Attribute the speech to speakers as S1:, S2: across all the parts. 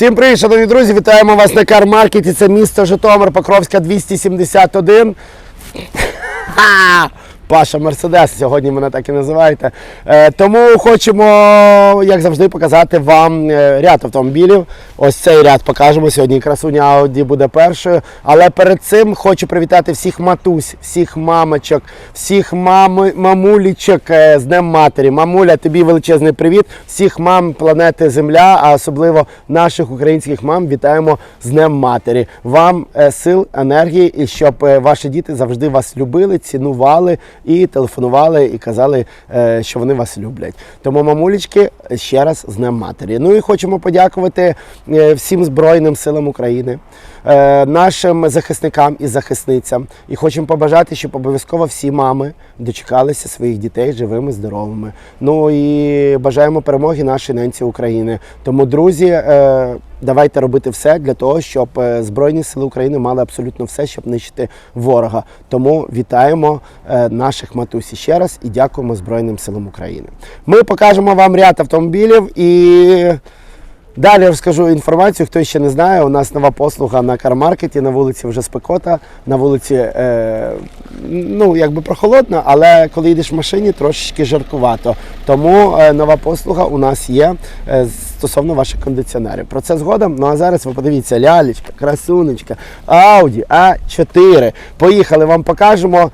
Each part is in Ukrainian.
S1: Всім привіт, шановні друзі! Вітаємо вас на кармаркеті. Це місто Житомир, Покровська 271. Паша Мерседес, сьогодні мене так і називаєте. Е, тому хочемо, як завжди, показати вам е, ряд автомобілів. Ось цей ряд покажемо. Сьогодні красуня Audi буде першою. Але перед цим хочу привітати всіх матусь, всіх мамочок, всіх мами, мамулічок е, з Днем Матері. Мамуля, тобі величезний привіт. Всіх мам планети Земля, а особливо наших українських мам вітаємо з Днем Матері. Вам сил, енергії і щоб ваші діти завжди вас любили, цінували і телефонували, і казали, е, що вони вас люблять. Тому, мамулечки, ще раз з Днем Матері. Ну і хочемо подякувати е, всім Збройним силам України, е, нашим захисникам і захисницям. І хочемо побажати, щоб обов'язково всі мами дочекалися своїх дітей живими, здоровими. Ну і бажаємо перемоги нашій ненці України. Тому, друзі, давайте робити все для того, щоб е, Збройні сили України мали абсолютно все, щоб нищити ворога. Тому вітаємо е, наших матусі ще раз і дякуємо Збройним силам України. Ми покажемо вам ряд автомобілів і. Далі розкажу інформацію, хто ще не знає. У нас нова послуга на кармаркеті, на вулиці вже спекота, на вулиці е, ну, якби прохолодно, але коли їдеш в машині, трошечки жаркувато. Тому е, нова послуга у нас є е, стосовно ваших кондиціонерів. Про це згодом. Ну а зараз ви подивіться, лялечка, красунечка, Audi A4. Поїхали, вам покажемо.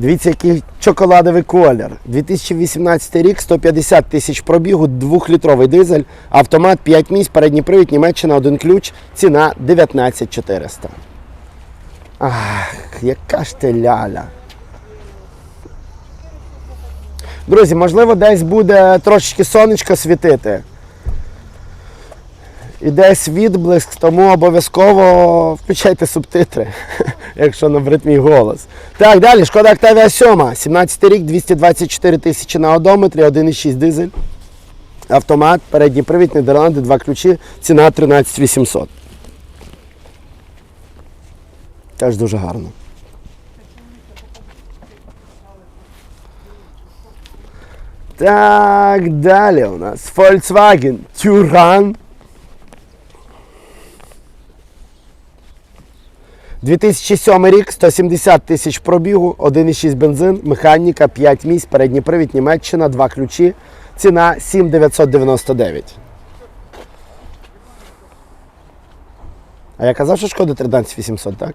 S1: Дивіться, який чоколадовий колір. 2018 рік, 150 тисяч пробігу, 2-літровий дизель, автомат 5 місць, передній привід, Німеччина, один ключ, ціна 19 400. Ах, яка ж ти ляля. Друзі, можливо, десь буде трошечки сонечко світити. І десь відблиск, тому обов'язково включайте субтитри, якщо набрид мій голос. Так, далі, шкода Октавія 7, 17 рік, 224 тисячі на одометрі, 1,6 дизель. Автомат, передній привід, Нідерланди, два ключі, ціна 13 800. Теж дуже гарно. Так, далі у нас Volkswagen Touran. 2007 рік, 170 тисяч пробігу, 1,6 бензин, механіка, 5 місць, передній привід, Німеччина, 2 ключі. Ціна 7999. А я казав, що шкода 13800, так?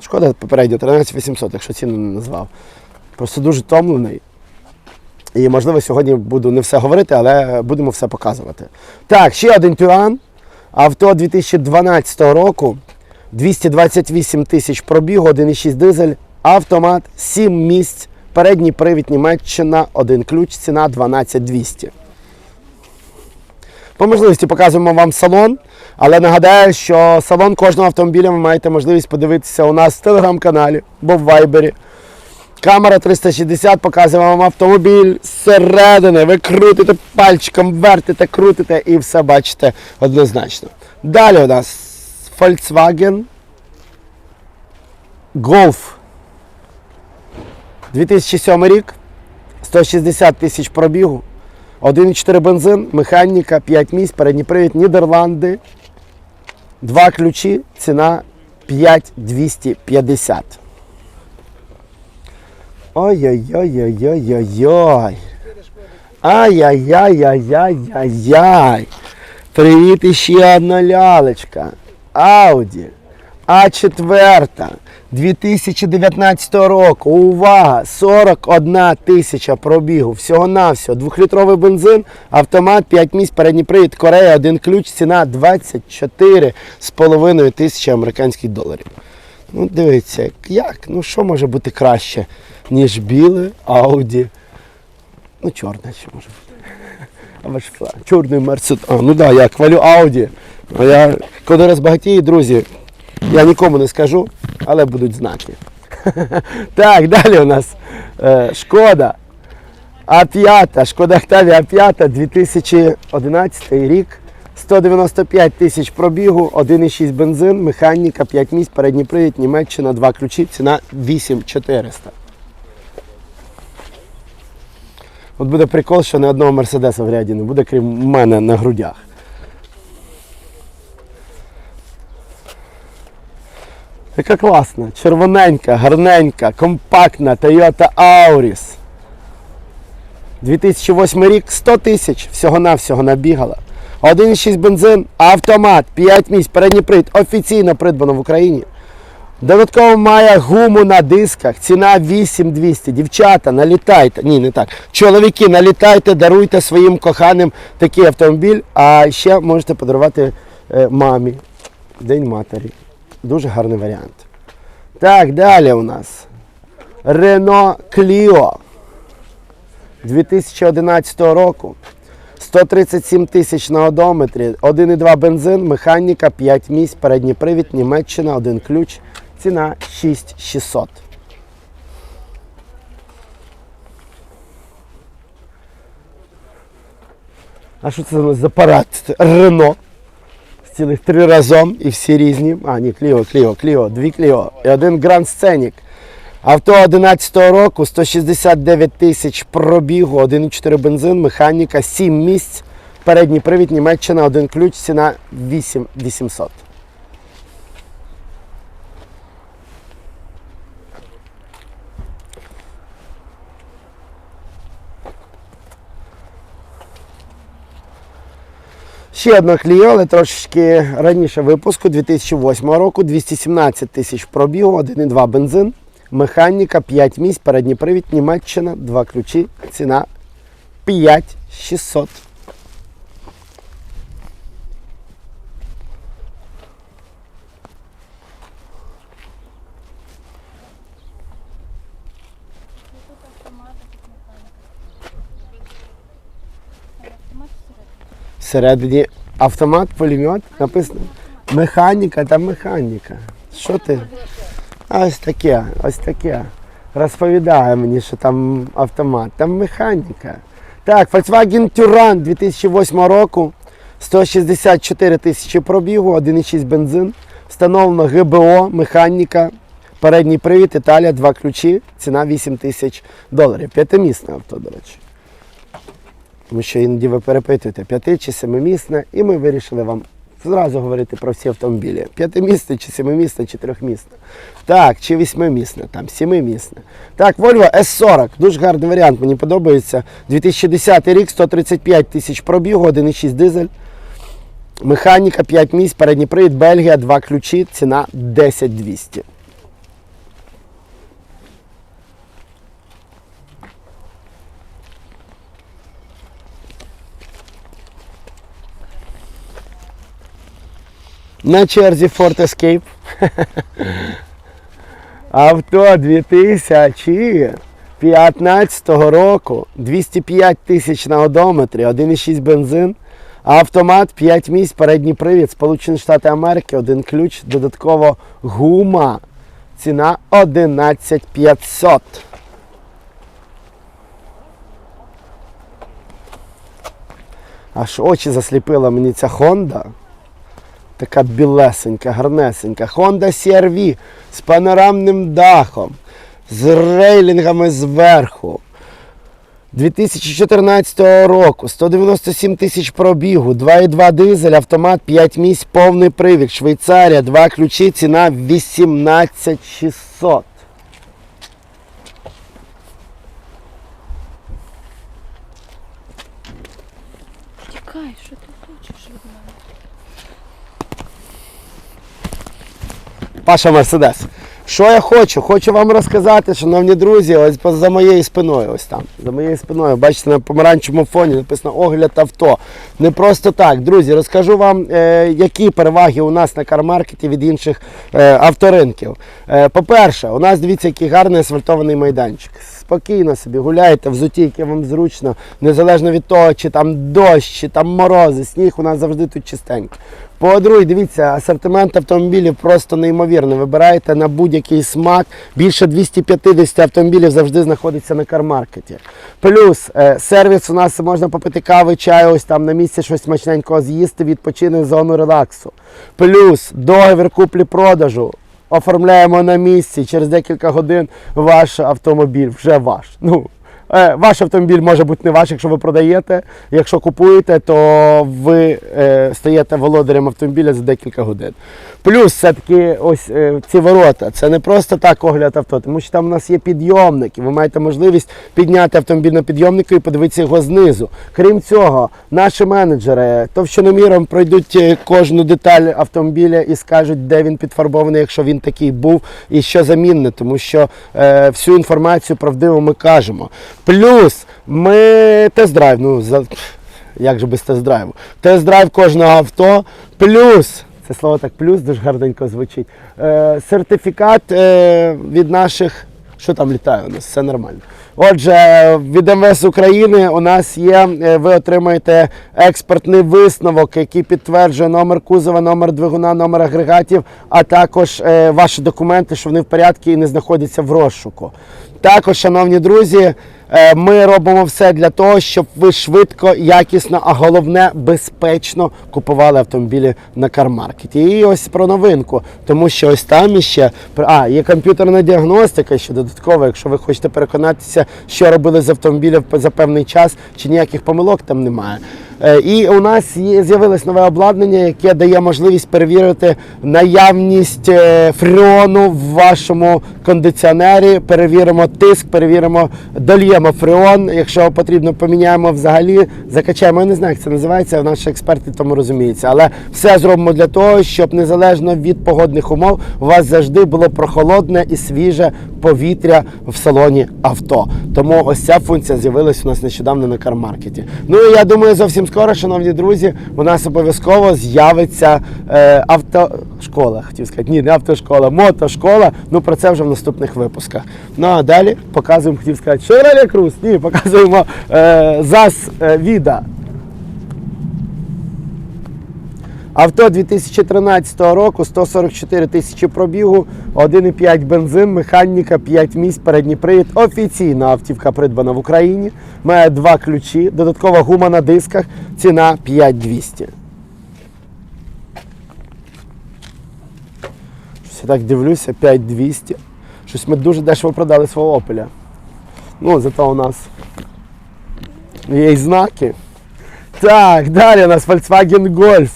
S1: Шкода попередньо 13800, якщо ціну не назвав. Просто дуже втомлений. І, можливо, сьогодні буду не все говорити, але будемо все показувати. Так, ще один Тюран. Авто 2012 року. 228 тисяч пробігу, 1,6 дизель, автомат, 7 місць, передній привід Німеччина, один ключ, ціна 12200. По можливості показуємо вам салон, але нагадаю, що салон кожного автомобіля ви маєте можливість подивитися у нас в телеграм-каналі або в вайбері. Камера 360 показує вам автомобіль зсередини. Ви крутите пальчиком, вертите, крутите і все бачите однозначно. Далі у нас Volkswagen Golf. 2007 рік, 160 тисяч пробігу, 1,4 бензин, механіка, 5 місць, передній привід, Нідерланди, два ключі, ціна 5250. Ой-ой-ой-ой-ой-ой-ой. Ай-яй-яй-яй-яй-яй. Привіт іще одна лялечка. Audi А4 2019 року. Увага! 41 тисяча пробігу. Всього-навсього. Двохлітровий бензин, автомат, 5 місць, передній привід, Корея, один ключ, ціна 24,5 тисячі американських доларів. Ну, дивіться, як? Ну що може бути краще, ніж біле Audi? Ну, чорне що може бути. Чорний Мерседес. А, ну да, я хвалю Audi. А я коли розбагатію, друзі, я нікому не скажу, але будуть знати. Так, далі у нас е, шкода. А5, шкода Октавія А5, 2011 рік. 195 тисяч пробігу, 1,6 бензин, механіка, 5 місць, передній привід, Німеччина, 2 ключі, ціна 8400. От буде прикол, що ні одного мерседеса в ряді не буде, крім мене на грудях. Яка класна, червоненька, гарненька, компактна Toyota Auris. 2008 рік 100 тисяч всього-навсього набігала. 1,6 бензин, автомат, 5 місць, передній привід, офіційно придбано в Україні. Додатково має гуму на дисках, ціна 8200. Дівчата, налітайте. Ні, не так. Чоловіки, налітайте, даруйте своїм коханим такий автомобіль, а ще можете подарувати е, мамі. День матері. Дуже гарний варіант. Так, далі у нас. Renault Clio 2011 року. 137 тисяч на одометрі, 1,2 бензин, механіка, 5 місць, передній привід, Німеччина, один ключ, ціна 6600. А що це за апарат? Рено. Цілих три разом і всі різні. А, ні, Кліо, Кліо, Кліо, дві Кліо і один Гранд Сценік. Авто 11 року, 169 тисяч пробігу, 1,4 бензин, механіка, 7 місць, передній привід, Німеччина, один ключ, ціна 8 Ще одна клієнта трошечки раніше випуску 2008 року, 217 тисяч пробігу, 1,2 бензин, механіка, 5 місць, передній привід, Німеччина, 2 ключі, ціна 5600. Всередині автомат, пулемет, написано механіка та механіка. Що ти? А ось таке, ось таке. Розповідає мені, що там автомат, там механіка. Так, Volkswagen Touran 2008 року, 164 тисячі пробігу, 1,6 бензин. Встановлено ГБО, механіка, передній привід, Італія, два ключі, ціна 8 тисяч доларів. П'ятимісне авто, до речі. Тому що іноді ви перепитуєте, п'яти чи семимісне, і ми вирішили вам зразу говорити про всі автомобілі. П'ятимісне чи семимісне, чи трьохмісне. Так, чи вісьмимісне, там, сімимісне. Так, Volvo S40, дуже гарний варіант, мені подобається. 2010 рік, 135 тисяч пробігу, 1,6 дизель. Механіка, 5 місць, передній привід, Бельгія, 2 ключі, ціна 10 200. На черзі Ford Escape. Авто 2015 року, 205 тисяч на одометрі, 1,6 бензин, автомат, 5 місць, передній привід, Сполучені Штати Америки, один ключ, додатково гума. Ціна 11500. Аж очі засліпила мені ця Honda. Така білесенька, гарнесенька. Honda CR-V з панорамним дахом, з рейлінгами зверху. 2014 року 197 тисяч пробігу, 2,2 дизель, автомат, 5 місць, повний привід, Швейцарія, 2 ключі, ціна 18600.
S2: Тікай, що ти хочеш від мене?
S1: Паша Мерседес. Що я хочу? Хочу вам розказати, шановні друзі, ось за моєю спиною, ось там. За моєю спиною, бачите, на помаранчевому фоні написано огляд авто. Не просто так. Друзі, розкажу вам, е, які переваги у нас на кармаркеті від інших е, авторинків. Е, по-перше, у нас дивіться, який гарний асфальтований майданчик. Спокійно собі гуляєте, взуті, яке вам зручно, незалежно від того, чи там дощ, чи там морози, сніг, у нас завжди тут чистенько. По-друге, дивіться, асортимент автомобілів просто неймовірний. Вибираєте на будь-який смак. Більше 250 автомобілів завжди знаходиться на кармаркеті. Плюс е, сервіс у нас можна попити кави, чаю, ось там на місці щось смачненького з'їсти, відпочинок, зону релаксу. Плюс договір куплі-продажу. Оформляємо на місці. Через декілька годин ваш автомобіль вже ваш. Ну, Ваш автомобіль може бути не ваш, якщо ви продаєте. Якщо купуєте, то ви е, стаєте володарем автомобіля за декілька годин. Плюс все-таки ось е, ці ворота. Це не просто так огляд авто, тому що там у нас є підйомник, ви маєте можливість підняти автомобіль на підйомнику і подивитися його знизу. Крім цього, наші менеджери товщиноміром пройдуть е, кожну деталь автомобіля і скажуть, де він підфарбований, якщо він такий був, і що замінне, тому що е, всю інформацію правдиво ми кажемо. Плюс ми тест-драйв, ну за як же без тест-драйву? Тест-драйв кожного авто, плюс. Це слово так плюс дуже гарненько звучить. Е, сертифікат е, від наших. Що там літає у нас? Все нормально. Отже, від МВС України у нас є, е, ви отримаєте експертний висновок, який підтверджує номер кузова, номер двигуна, номер агрегатів, а також е, ваші документи, що вони в порядку і не знаходяться в розшуку. Також, шановні друзі, ми робимо все для того, щоб ви швидко, якісно, а головне безпечно купували автомобілі на кармаркеті. І ось про новинку, тому що ось там іще а, є комп'ютерна діагностика ще додаткова, якщо ви хочете переконатися, що робили з автомобілем за певний час, чи ніяких помилок там немає. Е, І у нас з'явилось нове обладнання, яке дає можливість перевірити наявність е, фреону в вашому кондиціонері. Перевіримо тиск, перевіримо, дольємо фреон. Якщо потрібно, поміняємо взагалі, закачаємо. Я не знаю, як це називається. Наші експерти тому розуміються. Але все зробимо для того, щоб незалежно від погодних умов у вас завжди було прохолодне і свіже повітря в салоні авто. Тому ось ця функція з'явилась у нас нещодавно на кармаркеті. Ну і я думаю, зовсім скоро, шановні друзі, у нас обов'язково з'явиться е, автошкола. Хотів сказати, ні, не автошкола, мотошкола. Ну про це вже в наступних випусках. Ну а далі показуємо, хотів сказати, Chevrolet Cruze. Ні, показуємо е, ЗАЗ е, Віда. Авто 2013 року, 144 тисячі пробігу, 1,5 бензин, механіка, 5 місць, передній привід. Офіційна автівка придбана в Україні. Має два ключі, додаткова гума на дисках, ціна 5200. Щось я так дивлюся, 5200. Щось ми дуже дешево продали свого опеля. Ну, зато у нас є й знаки. Так, далі у нас Volkswagen Golf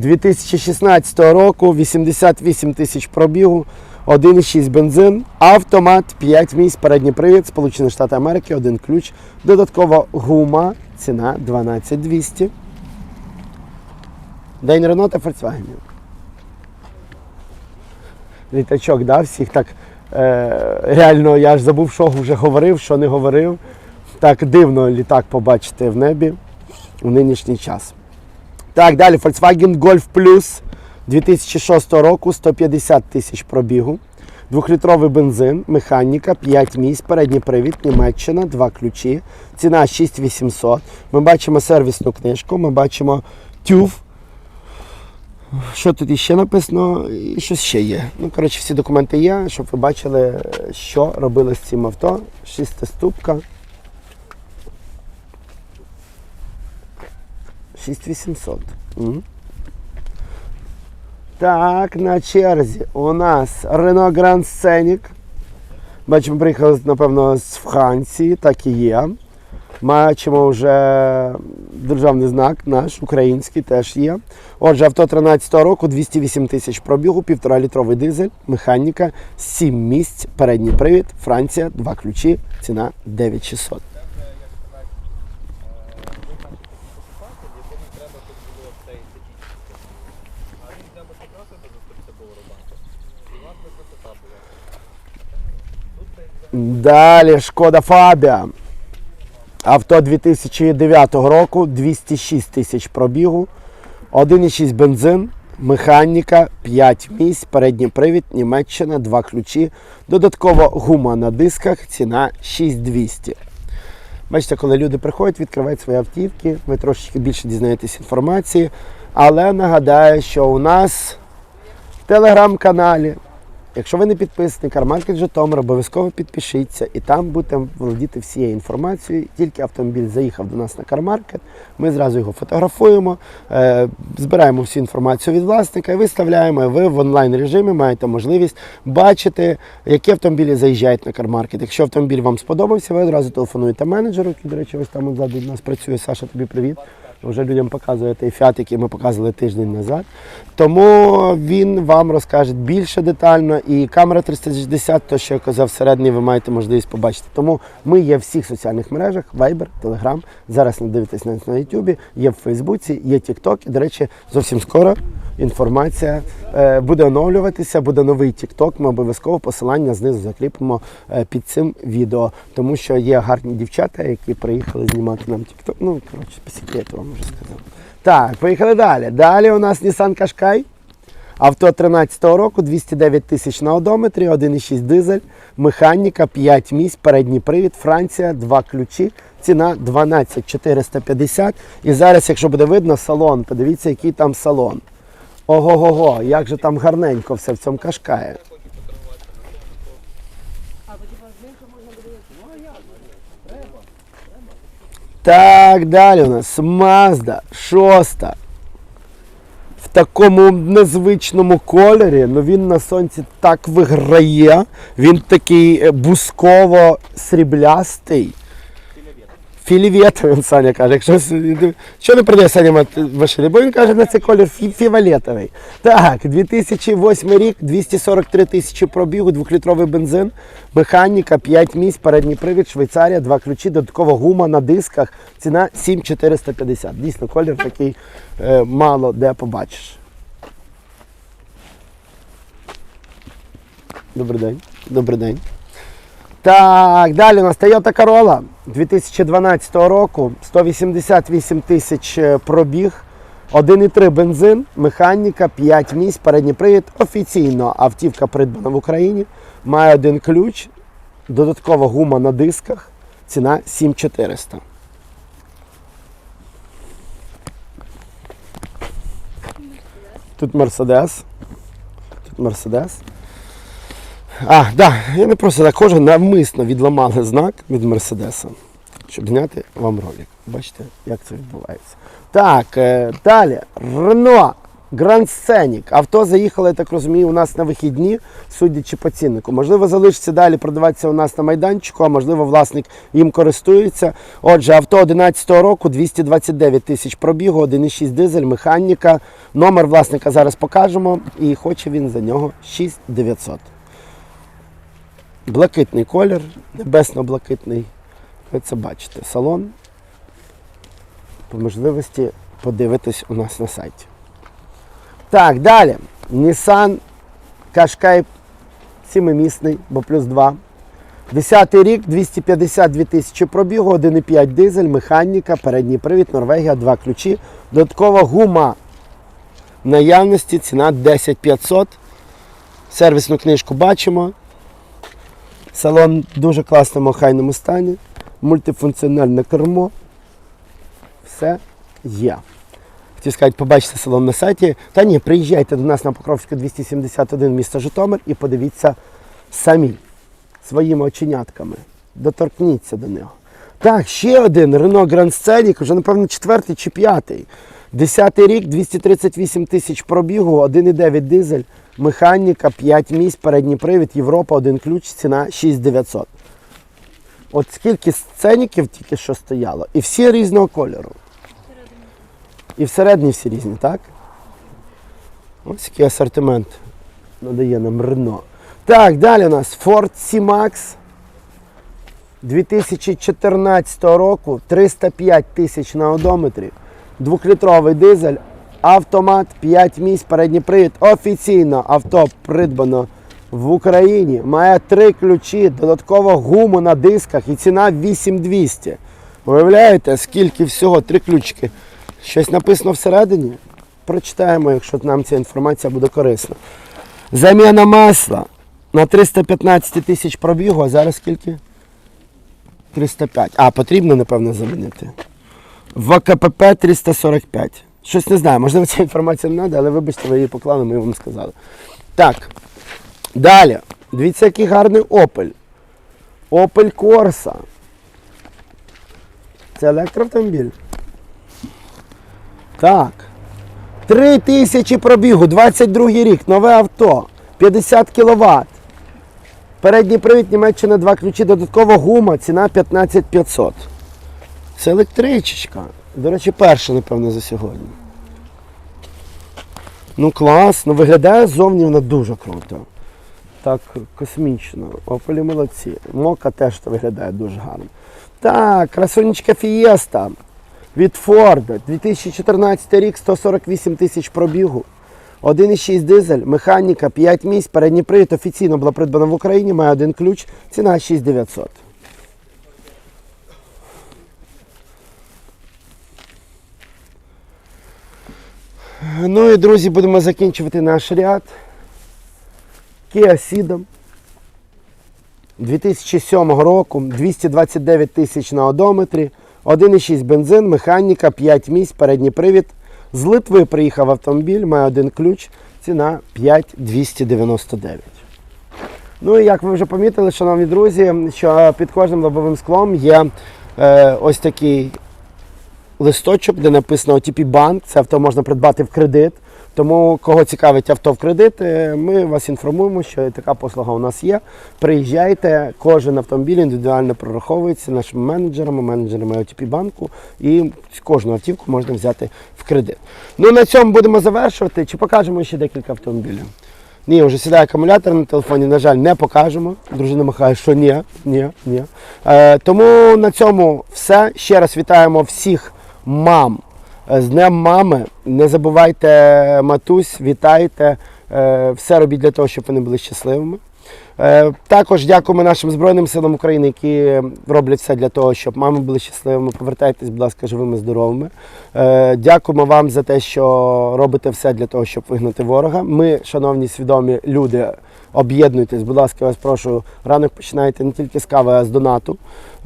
S1: 2016 року, 88 тисяч пробігу, 1,6 бензин, автомат, 5 місць, передній привід, Сполучені Штати Америки, один ключ, додаткова гума, ціна 12200. День Рено та Volkswagen. Літачок, да, всіх так е, реально, я ж забув, що вже говорив, що не говорив. Так дивно літак побачити в небі у нинішній час. Так, далі Volkswagen Golf Plus 2006 року, 150 тисяч пробігу. Двохлітровий бензин, механіка, 5 місць, передній привід, Німеччина, два ключі. Ціна 6800. Ми бачимо сервісну книжку, ми бачимо TÜV. Що тут іще написано? І щось ще є. Ну, коротше, всі документи є, щоб ви бачили, що робили з цим авто. Шестиступка. 6800. Мгм. Так, на черзі у нас Renault Grand Scenic. Бачимо, приїхали, напевно, з Франції, так і є. Бачимо вже державний знак наш, український теж є. Отже, авто 13 року, 208 тисяч пробігу, 1,5 літровий дизель, механіка, 7 місць, передній привід, Франція, два ключі, ціна 9600. Далі Шкода Фабія. Авто 2009 року, 206 тисяч пробігу, 1,6 бензин, механіка, 5 місць, передній привід, Німеччина, 2 ключі, додаткова гума на дисках, ціна 6200. Бачите, коли люди приходять, відкривають свої автівки, ви трошечки більше дізнаєтесь інформації. Але нагадаю, що у нас в телеграм-каналі Якщо ви не підписані, Кармаркет Житомир, обов'язково підпишіться і там будете володіти всією інформацією. Тільки автомобіль заїхав до нас на Кармаркет, ми зразу його фотографуємо, е, збираємо всю інформацію від власника і виставляємо. Ви в онлайн режимі маєте можливість бачити, які автомобілі заїжджають на Кармаркет. Якщо автомобіль вам сподобався, ви одразу телефонуєте менеджеру, який, до речі, ось там ззаду у нас працює. Саша, тобі привіт. Вже людям показує той фіат, який ми показували тиждень назад. Тому він вам розкаже більше детально. І камера 360, то що я казав всередині, ви маєте можливість побачити. Тому ми є в всіх соціальних мережах: Viber, Telegram. Зараз не дивитесь нас на YouTube, є в Фейсбуці, є TikTok. І, до речі, зовсім скоро інформація е, буде оновлюватися, буде новий TikTok. Ми обов'язково посилання знизу закріпимо е, під цим відео, тому що є гарні дівчата, які приїхали знімати нам TikTok. Ну, коротше, по секрету вам вже сказав. Так, поїхали далі. Далі у нас Nissan Qashqai. Авто 13-го року, 209 тисяч на одометрі, 1,6 дизель, механіка, 5 місць, передній привід, Франція, 2 ключі, ціна 12 450. І зараз, якщо буде видно, салон, подивіться, який там салон. Ого-го-го, як же там гарненько все в цьому кашкає. Так, далі у нас Mazda 6 в такому незвичному кольорі, ну він на сонці так виграє. Він такий е, бусково-сріблястий. Філіветовий, він Саня каже. Якщо що не продає Саня машини? Бо він каже на цей колір фі- фіолетовий. Так, 2008 рік, 243 тисячі пробігу, двохлітровий бензин, механіка, 5 місць, передній привід, Швейцарія, два ключі, додаткова гума на дисках. Ціна 7450. Дійсно, колір такий е, мало де побачиш. Добрий день. Добрий день. Так, далі у нас Toyota Corolla 2012 року, 188 тисяч е, пробіг, 1,3 бензин, механіка, 5 місць, передній привід. Офіційно автівка придбана в Україні, має один ключ, додаткова гума на дисках, ціна 7400. Тут Мерседес. Тут Мерседес. А, да, я не просто так ходжу, навмисно відламали знак від Мерседеса, щоб зняти вам ролик. Бачите, як це відбувається. Так, е, далі. Рено Grand Scenic. Авто заїхало, я так розумію, у нас на вихідні, судячи по ціннику. Можливо, залишиться далі продаватися у нас на майданчику, а можливо, власник їм користується. Отже, авто 11 року, 229 тисяч пробігу, 1,6 дизель, механіка. Номер власника зараз покажемо. І хоче він за нього 6900. Блакитний колір, небесно-блакитний. Ви це бачите. Салон. По можливості подивитись у нас на сайті. Так, далі. Nissan Qashqai 7-місний, бо плюс 2. 10 рік, 252 тисячі пробігу, 1,5 дизель, механіка, передній привід, Норвегія, два ключі. Додаткова гума наявності, ціна 10 500. Сервісну книжку бачимо. Салон в дуже класному хайному стані, мультифункціональне кермо. Все є. Хотів сказати, побачите салон на сайті. Та ні, приїжджайте до нас на Покровську 271 місто Житомир і подивіться самі своїми оченятками. Доторкніться до нього. Так, ще один Renault Grand Scenic, вже, напевно, четвертий чи п'ятий. Десятий рік, 238 тисяч пробігу, 1,9 дизель, механіка, 5 місць, передній привід, Європа, один ключ, ціна 6900. От скільки сценіків тільки що стояло, і всі різного кольору. І всередині всі різні, так? Ось який асортимент надає нам Рено. Так, далі у нас Ford C-Max 2014 року, 305 тисяч на одометрі, двохлітровий дизель, автомат, 5 місць, передній привід. Офіційно авто придбано в Україні. Має три ключі, додатково гуму на дисках і ціна 8200. Уявляєте, скільки всього? Три ключики. Щось написано всередині? Прочитаємо, якщо нам ця інформація буде корисна. Заміна масла на 315 тисяч пробігу, а зараз скільки? 305. А, потрібно, напевно, замінити. В КПП 345. Щось не знаю, можливо, ця інформація не треба, але вибачте, ви її поклали, ми вам сказали. Так. Далі. Дивіться, який гарний Opel. Opel Corsa. Це електроавтомобіль. Так. 3 тисячі пробігу, 22 рік, нове авто, 50 кВт. Передній привід Німеччина, два ключі, додаткова гума, ціна 15500. Це електричечка. До речі, перша, напевно, за сьогодні. Ну класно, виглядає ззовні вона дуже круто. Так, космічно. Опелі молодці. Мока теж виглядає дуже гарно. Так, красунечка Фієста від Форда. 2014 рік, 148 тисяч пробігу. 1,6 дизель, механіка, 5 місць, передній привід офіційно була придбана в Україні, має один ключ, ціна 6900. Ну і друзі, будемо закінчувати наш ряд. Kia Ceed 2007 року, 229 тисяч на одометрі, 1,6 бензин, механіка, 5 місць, передній привід. З Литви приїхав автомобіль, має один ключ, ціна 5299. Ну і як ви вже помітили, шановні друзі, що під кожним лобовим склом є е, ось такий листочок, де написано OTP Банк. Це авто можна придбати в кредит. Тому, кого цікавить авто в кредит, е, ми вас інформуємо, що така послуга у нас є. Приїжджайте, кожен автомобіль індивідуально прораховується нашими менеджерами, менеджерами OTP банку, і кожну автівку можна взяти в кредит. Ну на цьому будемо завершувати. Чи покажемо ще декілька автомобілів? Ні, вже сідає акумулятор на телефоні, на жаль, не покажемо. Дружина махає, що ні, ні, ні. Е, тому на цьому все. Ще раз вітаємо всіх мам е, з Днем мами. Не забувайте матусь, вітайте. Е, все робіть для того, щоб вони були щасливими. Е, Також дякуємо нашим Збройним силам України, які роблять все для того, щоб мами були щасливими. Повертайтесь, будь ласка, живими, здоровими. Дякуємо вам за те, що робите все для того, щоб вигнати ворога. Ми, шановні свідомі люди, об'єднуйтесь, будь ласка, вас прошу, ранок починайте не тільки з кави, а з донату.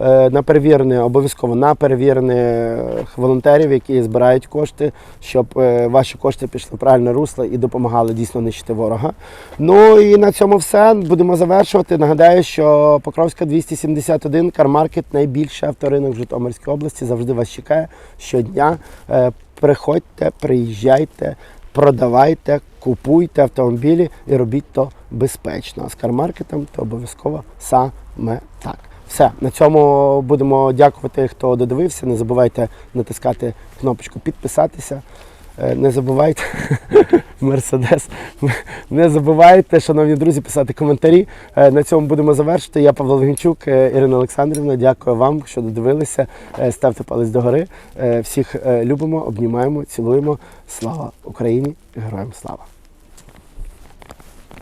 S1: Е, На перевірене, обов'язково на перевірених волонтерів, які збирають кошти, щоб е, ваші кошти пішли в правильне русло і допомагали дійсно нищити ворога. Ну і на цьому все. Будемо завершувати. Нагадаю, що Покровська 271, Кармаркет, найбільший авторинок в Житомирській області. Завжди вас чекає щодня. Е, Приходьте, приїжджайте, продавайте, купуйте автомобілі і робіть то безпечно. А з кармаркетом то обов'язково саме так. Все, на цьому будемо дякувати, хто додивився. Не забувайте натискати кнопочку підписатися. Е, Не забувайте Мерседес. Не забувайте, шановні друзі, писати коментарі. Е, На цьому будемо завершити. Я Павло Логінчук, е, Ірина Олександрівна. Дякую вам, що додивилися. Ставте палець догори. Всіх любимо, обнімаємо, цілуємо. Слава Україні! Героям слава!